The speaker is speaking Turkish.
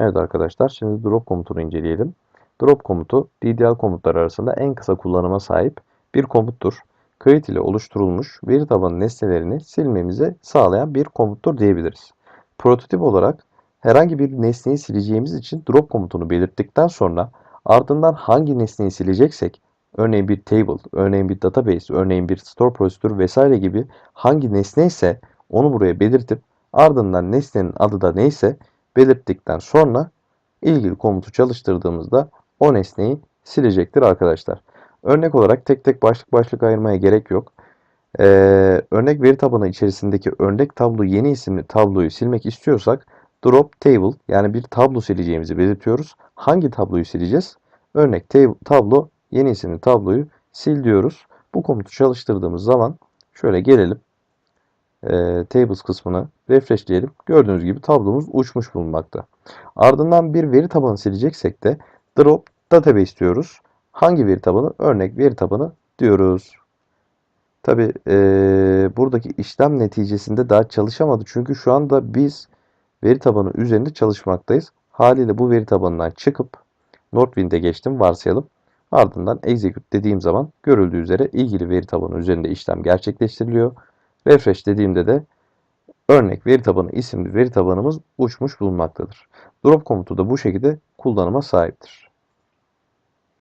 Evet arkadaşlar şimdi drop komutunu inceleyelim. Drop komutu DDL komutları arasında en kısa kullanıma sahip bir komuttur. Create ile oluşturulmuş veri tabanı nesnelerini silmemizi sağlayan bir komuttur diyebiliriz. Prototip olarak herhangi bir nesneyi sileceğimiz için drop komutunu belirttikten sonra ardından hangi nesneyi sileceksek örneğin bir table, örneğin bir database, örneğin bir store procedure vesaire gibi hangi nesne ise onu buraya belirtip ardından nesnenin adı da neyse belirttikten sonra ilgili komutu çalıştırdığımızda o nesneyi silecektir arkadaşlar. Örnek olarak tek tek başlık başlık ayırmaya gerek yok. Ee, örnek veri tabanı içerisindeki örnek tablo yeni isimli tabloyu silmek istiyorsak drop table yani bir tablo sileceğimizi belirtiyoruz. Hangi tabloyu sileceğiz? Örnek tablo yeni isimli tabloyu sil diyoruz. Bu komutu çalıştırdığımız zaman şöyle gelelim. E, tables kısmını refreshleyelim. Gördüğünüz gibi tablomuz uçmuş bulunmakta. Ardından bir veri tabanı sileceksek de drop database diyoruz. Hangi veri tabanı? Örnek veri tabanı diyoruz. Tabi e, buradaki işlem neticesinde daha çalışamadı. Çünkü şu anda biz veri tabanı üzerinde çalışmaktayız. Haliyle bu veri tabanından çıkıp Northwind'e geçtim varsayalım. Ardından execute dediğim zaman görüldüğü üzere ilgili veri tabanı üzerinde işlem gerçekleştiriliyor. Refresh dediğimde de örnek veri tabanı isimli veri tabanımız uçmuş bulunmaktadır. Drop komutu da bu şekilde kullanıma sahiptir.